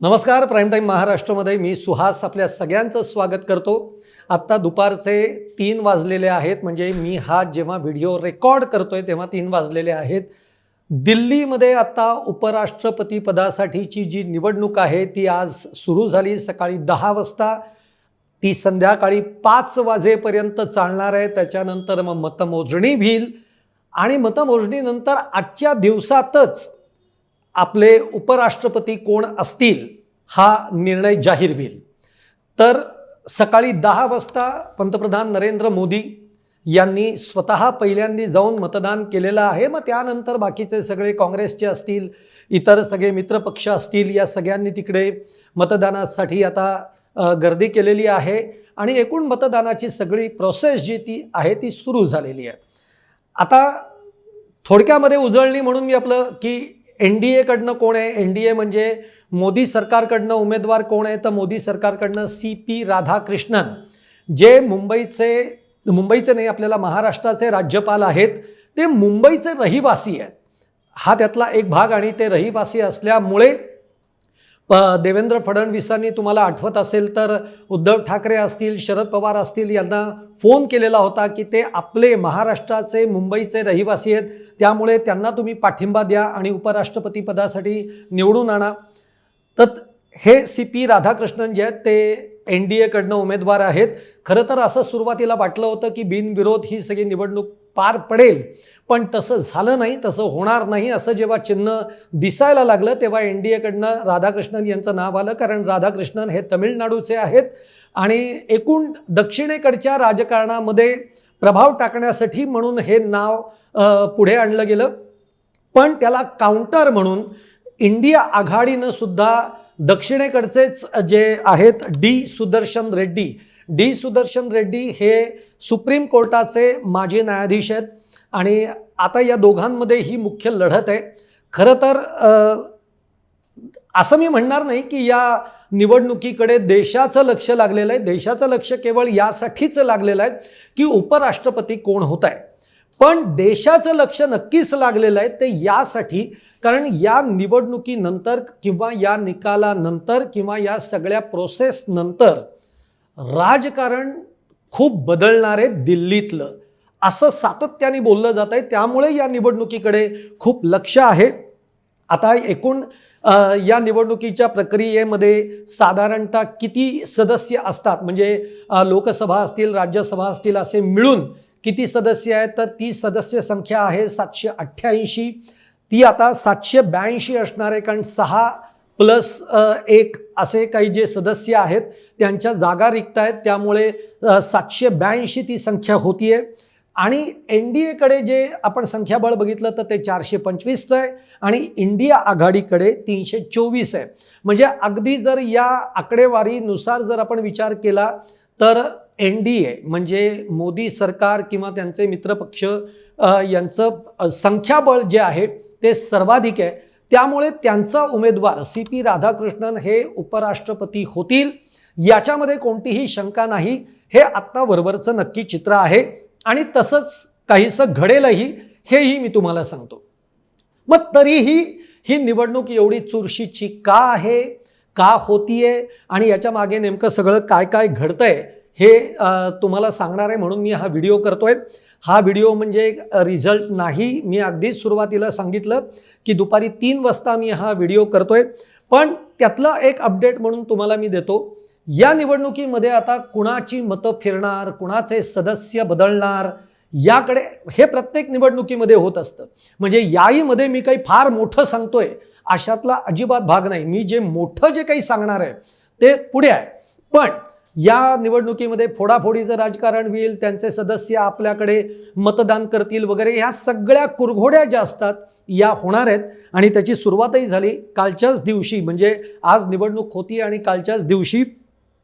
नमस्कार prime time महाराष्ट्रामध्ये मी सुहास आपल्या सगळ्यांचं स्वागत करतो. आत्ता दुपारचे तीन वाजलेले आहेत म्हणजे मी हा जेव्हा व्हिडिओ रेकॉर्ड करतोय तेव्हा तीन वाजलेले आहेत. दिल्लीमध्ये आता उपराष्ट्रपती पदासाठीची जी निवडणूक आहे ती आज सुरू झाली सकाळी दहा वाजता. ती संध्याकाळी पाच वाजेपर्यंत चालणार आहे त्याच्यानंतर मग मतमोजणी होईल. आणि मतमोजणीनंतर आजच्या दिवसातच आपले उपराष्ट्रपती कोण असतील हा निर्णय जाहीर होईल. तर सकाळी दहा वाजता पंतप्रधान नरेंद्र मोदी यांनी स्वतः पहिल्यांदा जाऊन मतदान केलेलं आहे. मग त्यानंतर बाकीचे सगळे काँग्रेसचे असतील इतर सगळे मित्रपक्ष असतील या सगळ्यांनी तिकडे मतदानासाठी आता गर्दी केलेली आहे. आणि एकूण मतदानाची सगळी प्रोसेस जी ती आहे ती सुरू झालेली आहे. आता थोडक्यामध्ये उजळणी म्हणून मी आपलं की एन डी एकडनं कोण आहे? एन डी ए म्हणजे मोदी सरकारकडनं उमेदवार कोण आहे? तर मोदी सरकारकडनं सी पी राधाकृष्णन जे मुंबईचे मुंबईचे नाही आपल्याला महाराष्ट्राचे राज्यपाल आहेत. ते मुंबईचे रहिवासी आहेत. हा त्यातला एक भाग आणि ते रहिवासी असल्यामुळे प देवेंद्र फडणवीसांनी तुम्हाला आठवत असेल तर उद्धव ठाकरे असतील शरद पवार असतील यांना फोन केलेला होता की ते आपले महाराष्ट्राचे मुंबईचे रहिवासी आहेत. त्यामुळे त्यांना तुम्ही पाठिंबा द्या आणि उपराष्ट्रपती पदासाठी निवडून आणा. तर हे सी पी राधाकृष्णन जे आहेत ते एन डी एकडनं उमेदवार आहेत. खरं तर असं सुरुवातीला वाटलं होतं की बिनविरोध ही सगळी निवडणूक पार पडेल. पण तसं झालं नाही तसं होणार नाही असं जेव्हा चिन्ह दिसायला लागलं तेव्हा एन डी एकडनं राधाकृष्णन यांचं नाव आलं कारण राधाकृष्णन हे तमिळनाडूचे आहेत. आणि एकूण दक्षिणेकडच्या राजकारणामध्ये प्रभाव टाकण्यासाठी म्हणून हे नाव पुढे आणलं गेलं. पण त्याला काउंटर म्हणून इंडिया आघाडीनं सुद्धा दक्षिणेकडचेच जे आहेत डी सुदर्शन रेड्डी. डी सुदर्शन रेड्डी हे सुप्रीम कोर्टाचे माजी न्यायाधीश आहेत. आणि आता या दोघांमध्ये ही मुख्य लढत आहे. खरं तर असं मी म्हणणार नाही की या निवडणुकीकडे देशाचं लक्ष लागलेलं आहे. देशाचं लक्ष केवळ यासाठीच लागलेलं आहे की उपराष्ट्रपती कोण होत आहे. पण देशाचं लक्ष नक्कीच लागलेलं आहे ते यासाठी कारण या निवडणुकीनंतर किंवा या निकालानंतर किंवा या सगळ्या प्रोसेसनंतर राजकारण खूप बदलणार आहे दिल्लीतलं. असं सातत्याने बोललं जात आहे. त्यामुळे या निवडणुकीकडे खूप लक्ष आहे. आता एकूण या निवडणुकीच्या प्रक्रियेमध्ये साधारणतः किती सदस्य असतात? म्हणजे लोकसभा असतील राज्यसभा असतील असे मिळून किती सदस्य आहेत? तर ती सदस्य संख्या आहे सातशे अठ्ठ्याऐंशी. ती आता सातशे ब्याऐंशी असणार आहे कारण सहा प्लस एक असे काही जे सदस्य आहेत त्यांच्या जागा रिक्त आहेत. त्यामुळे सातशे ब्याऐंशी ती संख्या होतीये. आणि एन डी एकडे जे आपण संख्याबळ बघितलं तर ते चारशे पंचवीसचं आहे आणि इंडिया आघाडीकडे तीनशे चोवीस आहे. म्हणजे अगदी जर या आकडेवारीनुसार जर आपण विचार केला तर एन डी ए म्हणजे मोदी सरकार किंवा त्यांचे मित्रपक्ष यांचं संख्याबळ जे आहे ते सर्वाधिक आहे. त्यामुळे त्यांचा उमेदवार सी पी राधाकृष्णन हे उपराष्ट्रपती होतील याच्यामध्ये कोणतीही शंका नाही. हे आत्ता वरवरचं नक्की चित्र आहे. आणि तसंच काहीसं घडेलही हेही मी तुम्हाला सांगतो. मग तरीही ही निवडणूक एवढी चुरशीची का आहे का होतीये आणि याच्या मागे नेमकं सगळं काय काय घडतंय हे तुम्हाला सांगणार आहे म्हणून मी हा व्हिडिओ करतोय. हा व्हिडिओ म्हणजे रिझल्ट नाही मी अगदीच सुरुवातीला सांगितलं की दुपारी तीन वाजता मी हा व्हिडिओ करतोय. पण त्यातलं एक अपडेट म्हणून तुम्हाला मी देतो. या निवडणुकीमध्ये आता कुणाची मतं फिरणार कुणाचे सदस्य बदलणार याकडे हे प्रत्येक निवडणुकीमध्ये होत असतं. म्हणजे याहीमध्ये मी काही फार मोठं सांगतोय अशातला अजिबात भाग नाही. मी जे मोठं जे काही सांगणार आहे ते पुढे आहे. पण या निवडणुकीमध्ये फोडाफोडीचं राजकारण होईल त्यांचे सदस्य आपल्याकडे मतदान करतील वगैरे ह्या सगळ्या कुरघोड्या ज्या असतात या होणार आहेत. आणि त्याची सुरुवातही झाली कालच्याच दिवशी म्हणजे आज निवडणूक होती आणि कालच्याच दिवशी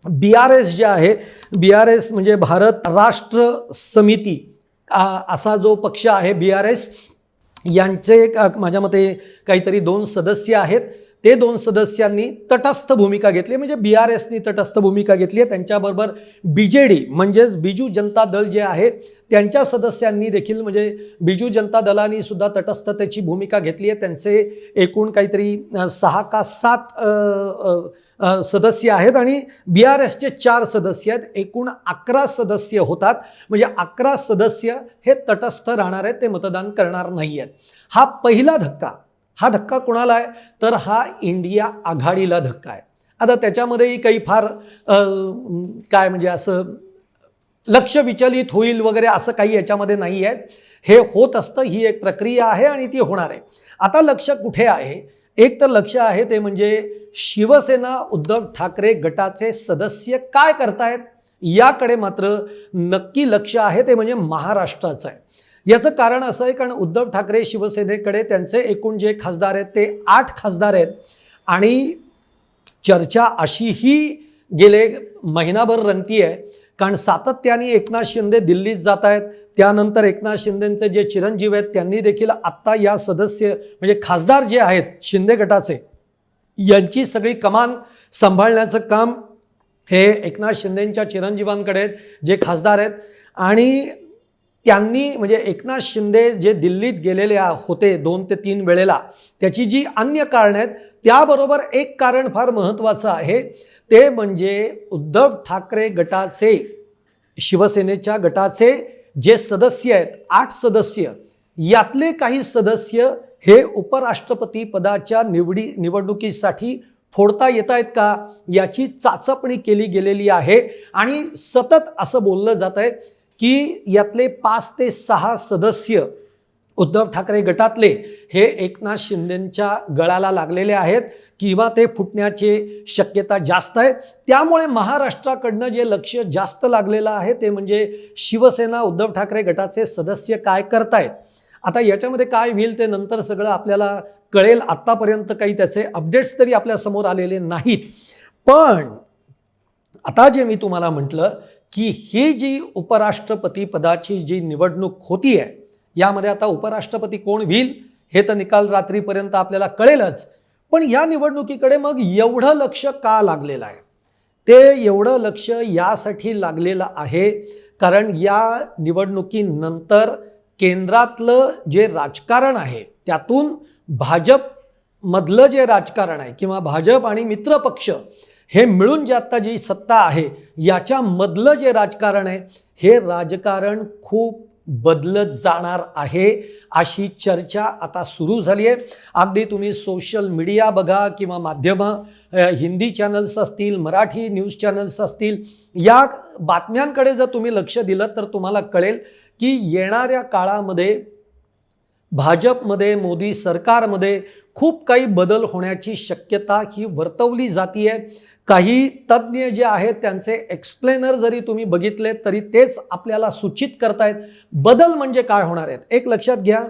बी आर एस जे आहे बी आर एस म्हणजे भारत राष्ट्र समिती असा जो पक्ष आहे बी आर एस यांचे माझ्या मते काहीतरी दोन सदस्य आहेत. ते दोन सदस्यांनी तटस्थ भूमिका घेतली म्हणजे बी आर एसनी तटस्थ भूमिका घेतली आहे. त्यांच्याबरोबर बी जे डी म्हणजेच बिजू जनता दल जे आहे त्यांच्या सदस्यांनी देखील म्हणजे बिजू जनता दलानी सुद्धा तटस्थतेची भूमिका घेतली आहे. त्यांचे एकूण काहीतरी सहा का सात सदस्य आहेत आणि बी आर एसचे चार सदस्य आहेत. एकूण अकरा सदस्य होतात. म्हणजे अकरा सदस्य हे तटस्थ राहणार आहेत. ते मतदान करणार नाही आहेत हा पहिला धक्का. हा धक्का कोणाला आहे? तर हा इंडिया आघाडीला धक्का आहे. आता त्याच्यामध्येही काही फार काय म्हणजे असं लक्ष विचलित होईल वगैरे असं काही याच्यामध्ये नाही आहे हे होत असतं. ही एक प्रक्रिया आहे आणि ती होणार आहे. आता लक्ष कुठे आहे? एक तर लक्ष आहे ते म्हणजे शिवसेना उद्धव ठाकरे गटाचे सदस्य काय करतायत? याकडे मात्र नक्की लक्ष आहे ते म्हणजे महाराष्ट्राचं आहे. याचं कारण असं आहे कारण उद्धव ठाकरे शिवसेनेकडे त्यांचे एकूण जे खासदार आहेत ते आठ खासदार आहेत. आणि चर्चा अशीही गेले महिनाभर रंगती आहे कारण सातत्याने एकनाथ शिंदे दिल्लीत जात आहेत त्यानंतर एकनाथ शिंदेंचे जे चिरंजीव आहेत त्यांनी देखील आत्ता या सदस्य म्हणजे खासदार जे आहेत शिंदे गटाचे यांची सगळी कमान सांभाळण्याचं काम हे एकनाथ शिंदेंच्या चिरंजीवांकडे आहेत जे खासदार आहेत. आणि त्यांनी म्हणजे एकनाथ शिंदे जे दिल्लीत गेलेले होते दोन ते तीन वेळेला त्याची जी अन्य कारणं आहेत त्याबरोबर एक कारण फार महत्त्वाचं आहे ते म्हणजे उद्धव ठाकरे गटाचे शिवसेनेच्या गटाचे जे सदस्य आहेत आठ सदस्य यातले काही सदस्य हे उपराष्ट्रपती पदाच्या निवडी निवडणुकीसाठी फोडता येत आहेत का? याची चाचपणी केली गेलेली आहे. आणि सतत असं बोललं जात आहे की यातले पाच ते सहा सदस्य उद्धव ठाकरे गटातले हे एकनाथ शिंदेंच्या गळाला लागलेले आहेत. किंवा ते फुटण्याची शक्यता जास्त आहे. त्यामुळे महाराष्ट्राकडनं जे लक्ष जास्त लागलेलं आहे ते म्हणजे शिवसेना उद्धव ठाकरे गटाचे सदस्य काय करतायत? आता याच्यामध्ये काय होईल ते नंतर सगळं आपल्याला कळेल. आत्तापर्यंत काही त्याचे अपडेट्स तरी आपल्यासमोर आलेले नाहीत. पण आता जे मी तुम्हाला म्हटलं की ही जी उपराष्ट्रपती पदाची जी निवडणूक होती आहे यामध्ये आता उपराष्ट्रपती कोण होईल हे तर निकाल रात्रीपर्यंत आपल्याला कळेलच. पण या निवडणुकीकडे मग एवढं लक्ष का लागलेलं आहे? ते एवढं लक्ष यासाठी लागलेलं आहे कारण या निवडणुकीनंतर केंद्रातलं जे राजकारण आहे त्यातून भाजपमधलं जे राजकारण आहे किंवा भाजप आणि मित्रपक्ष हे मिळून जे आत्ता जी सत्ता आहे याच्यामधलं जे राजकारण आहे हे राजकारण खूप बदलत जाणार आहे अशी चर्चा आता सुरू झाली आहे. अगदी तुम्ही सोशल मीडिया बघा किंवा माध्यमं हिंदी चॅनल्स असतील मराठी न्यूज चॅनल्स असतील या बातम्यांकडे जर तुम्ही लक्ष दिलं तर तुम्हाला कळेल की येणाऱ्या काळामध्ये भाजपमध्ये मोदी सरकारमध्ये खूप काही बदल होण्याची शक्यता ही वर्तवली जाती आहे काही तज्ज्ञ जे आहेत त्यांचे एक्सप्लेनर जरी तुम्ही बघितले तरी तेच आपल्याला सूचित करतायत. बदल म्हणजे काय होणार आहेत? एक लक्षात घ्या.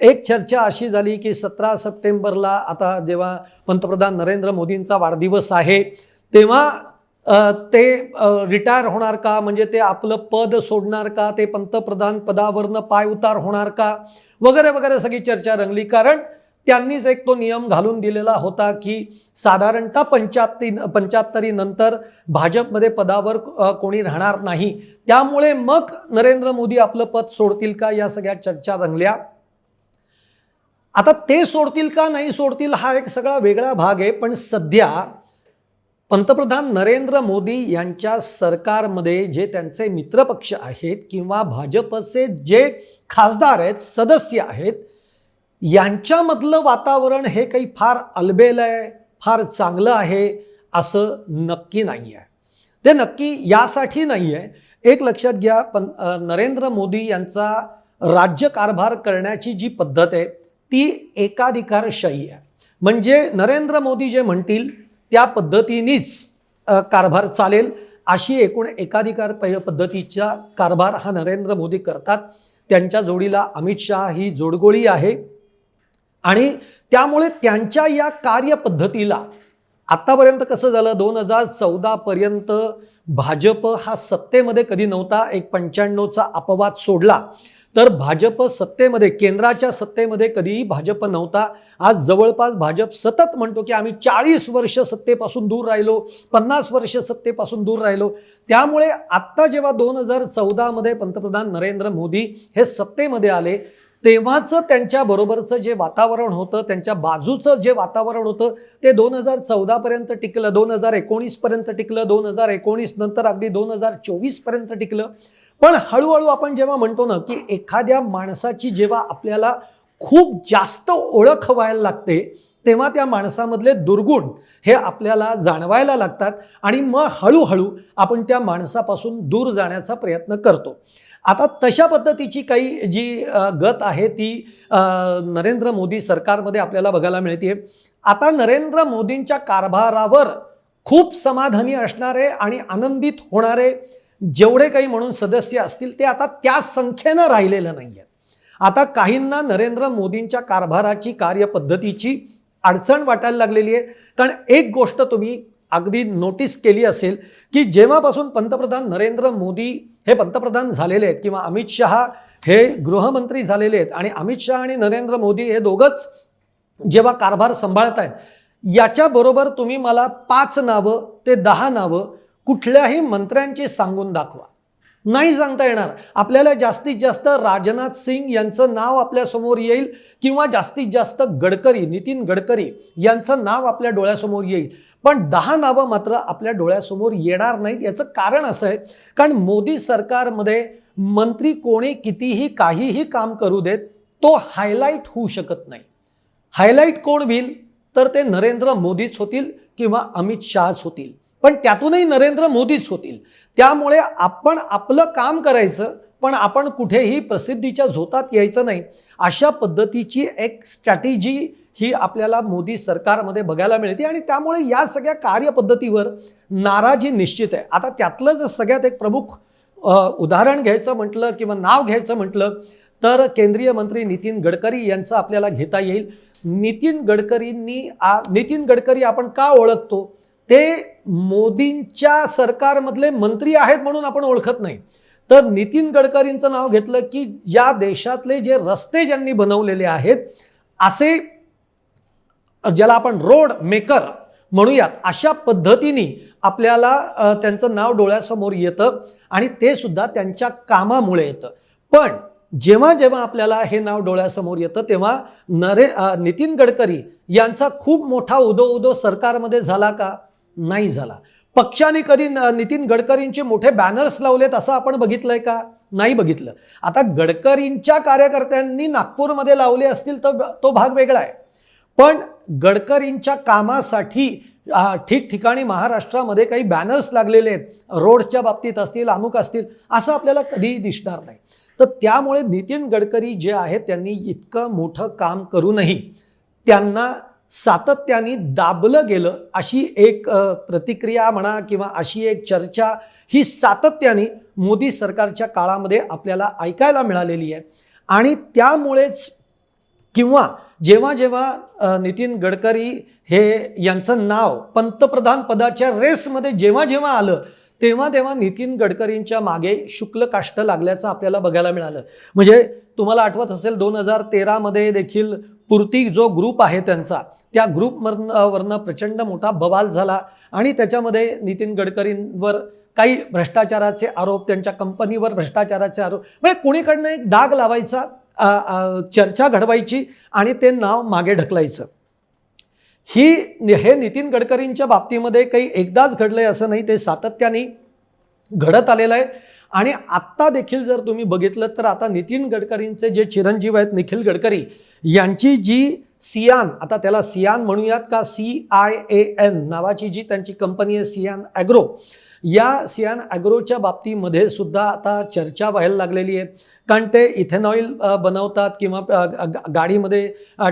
एक चर्चा अशी झाली की सतरा सप्टेंबरला आता जेव्हा पंतप्रधान नरेंद्र मोदींचा वाढदिवस आहे तेव्हा ते रिटायर होणार का? म्हणजे ते आपलं पद सोडणार का? ते पंतप्रधान पदावरनं पाय उतार होणार का? वगैरे वगैरे सगळी चर्चा रंगली. कारण त्यांनीच एक तो नियम घालून दिलेला होता की साधारणतः पंच्याहत्ती पंच्याहत्तरी नंतर भाजपमध्ये पदावर कोणी राहणार नाही. त्यामुळे मग नरेंद्र मोदी आपलं पद सोडतील का या सगळ्या चर्चा रंगल्या? आता ते सोडतील का नाही सोडतील हा एक सगळा वेगळा भाग आहे. पण सध्या पंतप्रधान नरेंद्र मोदी यांच्या सरकारमध्ये जे त्यांचे मित्रपक्ष आहेत किंवा भाजपचे जे खासदार आहेत सदस्य आहेत यांच्यामधलं वातावरण हे काही फार अलबेल आहे फार चांगलं आहे असं नक्की नाही आहे ते नक्की यासाठी नाही आहे एक लक्षात घ्या पण नरेंद्र मोदी यांचा राज्यकारभार करण्याची जी पद्धत आहे ती एकाधिकारशाही आहे. म्हणजे नरेंद्र मोदी जे म्हणतील त्या पद्धतीनेच कारभार चालेल. अशी एकूण एकाधिकार पद्धतीचा कारभार हा नरेंद्र मोदी करतात. त्यांच्या जोडीला अमित शहा ही जोडगोळी आहे. आणि त्यामुळे त्यांच्या या कार्यपद्धतीला आत्तापर्यंत कसं झालं? दोन हजार चौदापर्यंत भाजप हा सत्तेमध्ये कधी नव्हता एक पंच्याण्णवचा अपवाद सोडला. तर भाजप सत्तेमध्ये केंद्राच्या सत्तेमध्ये कधीही भाजप नव्हता. आज जवळपास भाजप सतत म्हणतो की आम्ही चाळीस वर्ष सत्तेपासून दूर राहिलो पन्नास वर्ष सत्तेपासून दूर राहिलो. त्यामुळे आत्ता जेव्हा दोन हजार चौदामध्ये पंतप्रधान नरेंद्र मोदी हे सत्तेमध्ये आले तेव्हाचं त्यांच्या बरोबरचं जे वातावरण होतं त्यांच्या बाजूचं जे वातावरण होतं ते दोन हजार चौदापर्यंत टिकलं दोन हजार एकोणीसपर्यंत टिकलं दोन हजार एकोणीस नंतर अगदी दोन हजार चोवीसपर्यंत टिकलं. पण हळूहळू आपण जेव्हा म्हणतो ना की एखाद्या माणसाची जेव्हा आपल्याला खूप जास्त ओळख व्हायला लागते तेव्हा त्या माणसामधले दुर्गुण हे आपल्याला जाणवायला लागतात आणि मग हळूहळू आपण त्या माणसापासून दूर जाण्याचा प्रयत्न करतो. आता तशा पद्धतीची काही जी गत आहे ती नरेंद्र मोदी सरकारमध्ये आपल्याला बघायला मिळते आता नरेंद्र मोदींच्या कारभारावर खूप समाधानी असणारे आणि आनंदित होणारे जेवढे काही म्हणून सदस्य असतील ते आता त्या संख्येनं राहिलेलं नाही आहे आता काहींना नरेंद्र मोदींच्या कारभाराची कार्यपद्धतीची अडचण वाटायला लागलेली आहे. कारण एक गोष्ट तुम्ही अगदी नोटीस केली असेल की जेव्हापासून पंतप्रधान नरेंद्र मोदी हे पंतप्रधान झालेले आहेत किंवा अमित शहा हे गृहमंत्री झालेले आहेत आणि अमित शहा आणि नरेंद्र मोदी हे दोघंच जेव्हा कारभार सांभाळत आहेत याच्याबरोबर तुम्ही मला पाच नावं ते दहा नावं कुठल्याही मंत्र्यांची सांगून दाखवा. नाही सांगता येणार. आपल्याला जास्तीत जास्त राजनाथ सिंग यांचं नाव आपल्यासमोर येईल किंवा जास्तीत जास्त गडकरी नितीन गडकरी यांचं नाव आपल्या डोळ्यासमोर येईल. पण दहा नावं मात्र आपल्या डोळ्यासमोर येणार नाहीत. याचं कारण असं आहे कारण मोदी सरकारमध्ये मंत्री कोणी कितीही काहीही काम करू देत तो हायलाईट होऊ शकत नाही. हायलाईट कोण होईल? तर ते नरेंद्र मोदीच होतील किंवा अमित शहाच होतील. पण त्यातूनही नरेंद्र मोदीच होतील. त्यामुळे आपण आपलं काम करायचं पण आपण कुठेही प्रसिद्धीच्या झोतात यायचं नाही. अशा पद्धतीची एक स्ट्रॅटेजी ही आपल्याला मोदी सरकारमध्ये बघायला मिळते आणि त्यामुळे या सगळ्या कार्यपद्धतीवर नाराजी निश्चित आहे. आता त्यातलं जर सगळ्यात एक प्रमुख उदाहरण घ्यायचं म्हटलं किंवा नाव घ्यायचं म्हटलं तर केंद्रीय मंत्री नितीन गडकरी यांचं आपल्याला घेता येईल. नितीन गडकरींनी आ नितीन गडकरी आपण का ओळखतो? ते मोदींच्या सरकारमधले मंत्री आहेत म्हणून आपण ओळखत नाही. तर नितीन गडकरींचं नाव घेतलं की या देशातले जे रस्ते ज्यांनी बनवलेले आहेत असे ज्याला आपण रोड मेकर म्हणूयात अशा पद्धतीने आपल्याला त्यांचं नाव डोळ्यासमोर येतं आणि ते सुद्धा त्यांच्या कामामुळे येतं. पण जेव्हा जेव्हा आपल्याला हे नाव डोळ्यासमोर येतं तेव्हा नरे नितीन गडकरी यांचा खूप मोठा उदो उदो सरकारमध्ये झाला का? नाही झाला. पक्षाने कधी न- नितीन गडकरींचे मोठे बॅनर्स लावलेत असं आपण बघितलंय का? नाही बघितलं. आता गडकरींच्या कार्यकर्त्यांनी नागपूरमध्ये लावले असतील तर तो भाग वेगळा आहे. पण गडकरींच्या कामासाठी ठिकठिकाणी महाराष्ट्रामध्ये काही बॅनर्स लागलेले आहेत. रोडच्या बाबतीत असतील अमुक असतील असं आपल्याला कधीही दिसणार नाही. तर त्यामुळे नितीन गडकरी जे आहेत त्यांनी इतकं मोठं काम करूनही त्यांना सातत्याने दाबलं गेलं अशी एक प्रतिक्रिया म्हणा किंवा अशी एक चर्चा ही सातत्याने मोदी सरकारच्या काळामध्ये आपल्याला ऐकायला मिळालेली आहे. आणि त्यामुळेच किंवा जेव्हा जेव्हा नितीन गडकरी हे यांचं नाव पंतप्रधान पदाच्या रेसमध्ये जेव्हा जेव्हा आलं तेव्हा तेव्हा नितीन गडकरींच्या मागे शुक्ल काष्ट लागल्याचं आपल्याला बघायला मिळालं. म्हणजे तुम्हाला आठवत असेल दोन हजार तेरामध्ये देखील पुरती जो ग्रुप आहे त्यांचा त्या ग्रुपवरनं वरनं प्रचंड मोठा बवाल झाला आणि त्याच्यामध्ये नितीन गडकरींवर काही भ्रष्टाचाराचे आरोप त्यांच्या कंपनीवर भ्रष्टाचाराचे आरोप म्हणजे कोणीकडनं एक डाग लावायचा चर्चा घडवायची आणि ते नाव मागे ढकलायचं. ही हे नितीन गडकरींच्या बाबतीमध्ये काही एकदाच घडलंय असं नाही ते सातत्याने घडत आलेलं आहे. आणि आत्ता देखील जर तुम्ही बघितलं तर आता नितीन गडकरींचे जे चिरंजीव आहेत निखिल गडकरी यांची जी सियान आता त्याला सियान म्हणूयात का? सी आय ए एन नावाची जी त्यांची कंपनी आहे सियान ॲग्रो. या सियान ॲग्रोच्या बाबतीमध्ये सुद्धा आता चर्चा व्हायला लागलेली आहे. कारण ते इथेनॉईल बनवतात किंवा गाडीमध्ये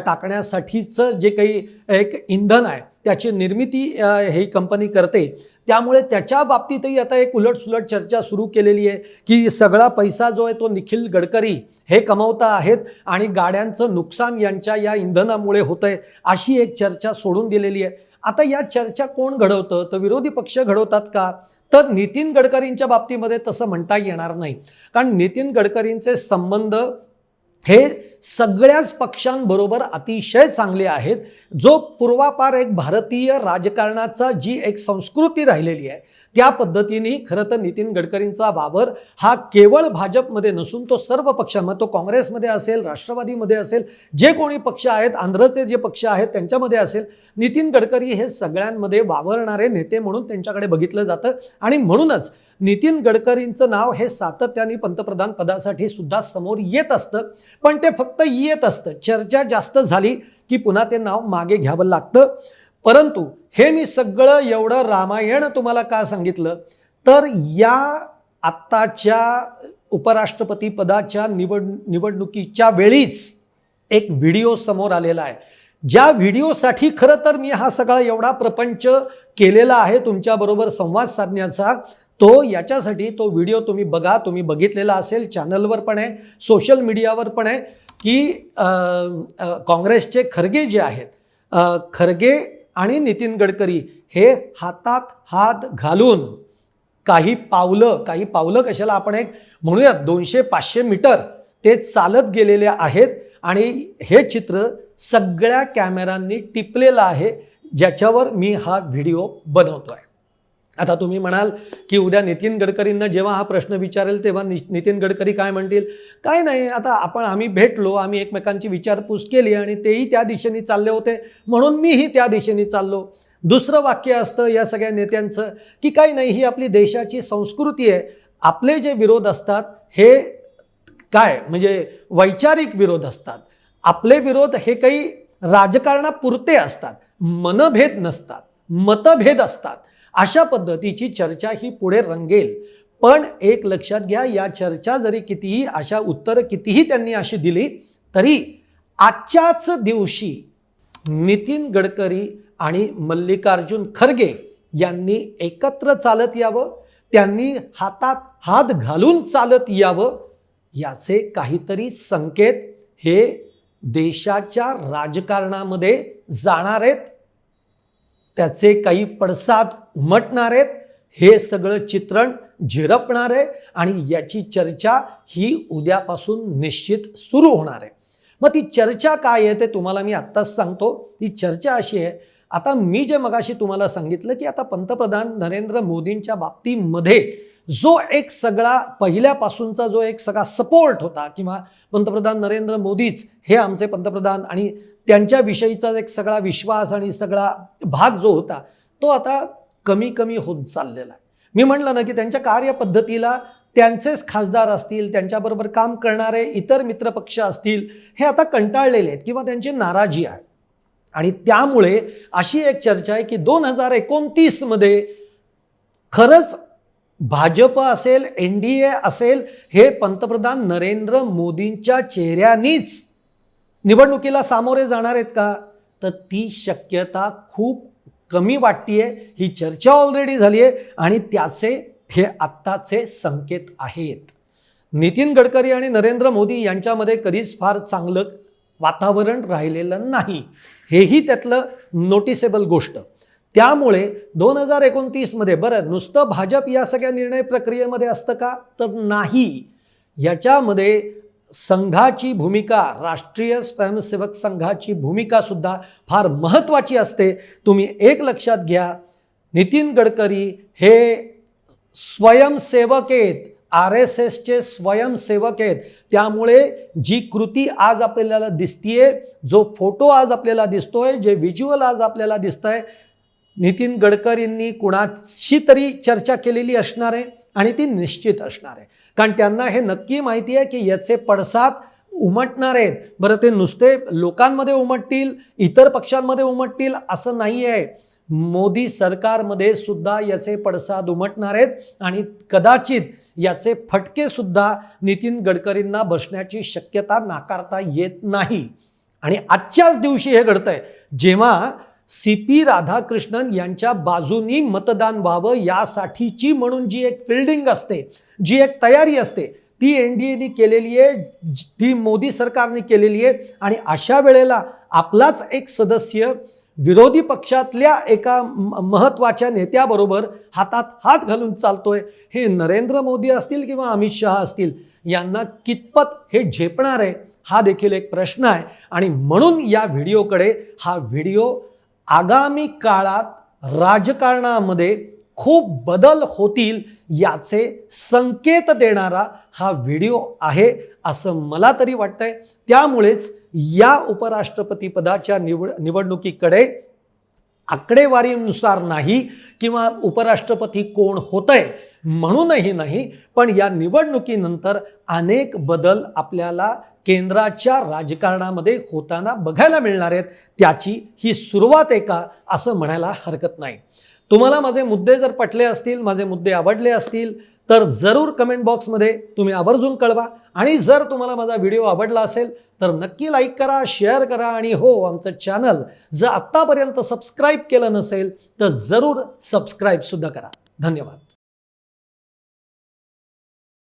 टाकण्यासाठीचं जे काही एक इंधन आहे त्याची निर्मिती ही कंपनी करते. त्यामुळे त्याच्या बाबतीतही आता एक उलटसुलट चर्चा सुरू केलेली आहे की सगळा पैसा जो आहे तो निखिल गडकरी हे कमवता आहेत आणि गाड्यांचं नुकसान यांच्या या इंधनामुळे होतंय आहे अशी एक चर्चा सोडून दिलेली आहे. आता या चर्चा कोण घडवतं? तर विरोधी पक्ष घडवतात का? तर नितीन गडकरींच्या बाबतीमध्ये तसं म्हणता येणार नाही. कारण नितीन गडकरींचे संबंध हे सगळ्याच पक्षांबरोबर अतिशय चांगले आहेत. जो पूर्वापार एक भारतीय राजकारणाचा जी एक संस्कृती राहिलेली आहे त्या पद्धतीने खरं तर नितीन गडकरींचा वावर हा केवळ भाजपमध्ये नसून तो सर्व पक्षांमध्ये तो काँग्रेसमध्ये असेल राष्ट्रवादीमध्ये असेल जे कोणी पक्ष आहेत आंध्रचे जे पक्ष आहेत त्यांच्यामध्ये असेल नितीन गडकरी हे सगळ्यांमध्ये वावरणारे नेते म्हणून त्यांच्याकडे बघितलं जातं. आणि म्हणूनच नितीन गडकरींचं नाव हे सातत्याने पंतप्रधान पदासाठी सुद्धा समोर येत असतं. पण ते फक्त येत असतं. चर्चा जास्त झाली की पुन्हा ते नाव मागे घ्यावं लागतं. परंतु हे मी सगळं एवढं रामायण तुम्हाला का सांगितलं? तर या आत्ताच्या उपराष्ट्रपती पदाच्या निवड निवडणुकीच्या वेळीच एक व्हिडिओ समोर आलेला आहे. ज्या व्हिडिओसाठी खरं तर मी हा सगळा एवढा प्रपंच केलेला आहे तुमच्याबरोबर संवाद साधण्याचा तो याच्यासाठी तो व्हिडिओ तुम्ही बघा तुम्ही बघितलेला असेल चॅनलवर पण आहे सोशल मीडियावर पण आहे की काँग्रेसचे खरगे जे आहेत खरगे आणि नितीन गडकरी हे हातात हात घालून काही पावलं काही पावलं कशाला आपण एक म्हणूयात दोनशे पाचशे मीटर ते चालत गेलेले आहेत आणि हे चित्र सगळ्या कॅमेऱ्यांनी टिपलेलं आहे ज्याच्यावर मी हा व्हिडिओ बनवतो आहे आता तुम्ही म्हणाल की उद्या नितीन गडकरींना जेव्हा हा प्रश्न विचारेल तेव्हा नि नितीन गडकरी काय म्हणतील? काय नाही आता आपण आम्ही भेटलो आम्ही एकमेकांची विचारपूस केली आणि तेही त्या दिशेने चालले होते. म्हणून मीही त्या दिशेने चाललो. दुसरं वाक्य असतं या सगळ्या नेत्यांचं की काही नाही ही आपली देशाची संस्कृती आहे. आपले जे विरोध असतात हे काय? म्हणजे वैचारिक विरोध असतात. आपले विरोध हे काही राजकारणापुरते असतात. मनभेद नसतात. मतभेद असतात. अशा पद्धतीची चर्चा ही पुढे रंगेल. पण एक लक्षात घ्या या चर्चा जरी कितीही अशा उत्तरं कितीही त्यांनी अशी दिली तरी आजच्याच दिवशी नितीन गडकरी आणि मल्लिकार्जुन खरगे यांनी एकत्र चालत यावं त्यांनी हातात हात घालून चालत यावं याचे काहीतरी संकेत हे देशाच्या राजकारणामध्ये जाणार आहेत. त्याचे काही पडसाद उमटणार आहेत हे सगळं चित्रण झिरपणार आहे आणि याची चर्चा ही उद्यापासून निश्चित सुरू होणार आहे. मग ती चर्चा काय आहे ते तुम्हाला मी आत्ताच सांगतो. ती चर्चा अशी आहे आता मी जे मगाशी तुम्हाला सांगितलं की आता पंतप्रधान नरेंद्र मोदींच्या बाबतीमध्ये जो एक सगळा पहिल्यापासूनचा जो एक सगळा सपोर्ट होता किंवा पंतप्रधान नरेंद्र मोदीच हे आमचे पंतप्रधान आणि त्यांच्याविषयीचा एक सगळा विश्वास आणि सगळा भाग जो होता तो आता कमी कमी होत चाललेला आहे. मी म्हटलं ना की त्यांच्या कार्यपद्धतीला त्यांचेच खासदार असतील त्यांच्याबरोबर काम करणारे इतर मित्रपक्ष असतील हे आता कंटाळलेले आहेत किंवा त्यांची नाराजी आहे. आणि त्यामुळे अशी एक चर्चा आहे की दोन हजार एकोणतीसमध्ये खरंच भाजप असेल एन डी ए असेल हे पंतप्रधान नरेंद्र मोदींच्या चेहऱ्यानीच निवडणुकीला सामोरे जाणार आहेत का? तर ती शक्यता खूप कमी वाटतीये. ही चर्चा ऑलरेडी झाली आहे आणि त्याचे हे आत्ताचे संकेत आहेत. नितीन गडकरी आणि नरेंद्र मोदी यांच्यामध्ये कधीच फार चांगलं वातावरण राहिलेलं नाही. हेही त्यातलं नोटिसेबल गोष्ट. त्यामुळे दोन हजार एकोणतीसमध्ये बरं नुसतं भाजप या सगळ्या निर्णय प्रक्रियेमध्ये असतं का? तर नाही. याच्यामध्ये संघाची भूमिका राष्ट्रीय स्वयंसेवक संघाची भूमिका सुद्धा फार महत्त्वाची असते. तुम्ही एक लक्षात घ्या नितीन गडकरी हे स्वयंसेवक आहेत. आर एस एसचे स्वयंसेवक आहेत. त्यामुळे जी कृती आज आपल्याला दिसतीये जो फोटो आज आपल्याला दिसतोय जे व्हिज्युअल आज आपल्याला दिसतंय नितीन गडकरींनी कुणाशी तरी चर्चा केलेली असणार आहे आणि ती निश्चित असणार आहे. कारण त्यांना हे नक्की माहिती आहे की याचे पडसाद उमटणार आहेत. बरं ते नुसते लोकांमध्ये उमटतील इतर पक्षांमध्ये उमटतील असं नाही आहे. मोदी सरकारमध्ये सुद्धा याचे पडसाद उमटणार आहेत आणि कदाचित याचे फटके सुद्धा नितीन गडकरींना बसण्याची शक्यता नाकारता येत नाही. आणि आजच्याच दिवशी हे घडतंय. जेव्हा सी पी राधाकृष्णन यांच्या बाजूनी मतदान व्हावं यासाठीची म्हणून जी एक फिल्डिंग असते जी एक तयारी असते ती एन डी एने केलेली आहे ती मोदी सरकारने केलेली आहे आणि अशा वेळेला आपलाच एक सदस्य विरोधी पक्षातल्या एका म- महत्त्वाच्या नेत्याबरोबर हातात हात घालून चालतोय. हे नरेंद्र मोदी असतील किंवा अमित शहा असतील यांना कितपत हे झेपणार आहे हा देखील एक प्रश्न आहे. आणि म्हणून या व्हिडिओकडे हा व्हिडिओ आगामी काळात राजकारणामध्ये खूप बदल होतील याचे संकेत देणारा हा व्हिडिओ आहे असं मला तरी वाटतंय. त्यामुळेच या उपराष्ट्रपती पदाच्या निवड निवडणुकीकडे आकडेवारीनुसार नाही किंवा उपराष्ट्रपती कोण होतंय म्हणूनही नाही पण या निवडणुकीनंतर अनेक बदल आपल्याला केंद्राच्या राजकारणामध्ये होताना बघायला मिळणार आहेत त्याची ही सुरुवात आहे का असं म्हणायला हरकत नाही. तुम्हाला माझे मुद्दे जर पटले असतील माझे मुद्दे आवडले असतील तर जरूर कमेंट बॉक्समध्ये तुम्ही आवर्जून कळवा. आणि जर तुम्हाला माझा व्हिडिओ आवडला असेल तर नक्की लाईक करा शेअर करा आणि हो आमचं चॅनल जर आत्तापर्यंत सबस्क्राईब केलं नसेल तर जरूर सबस्क्राईबसुद्धा करा. धन्यवाद.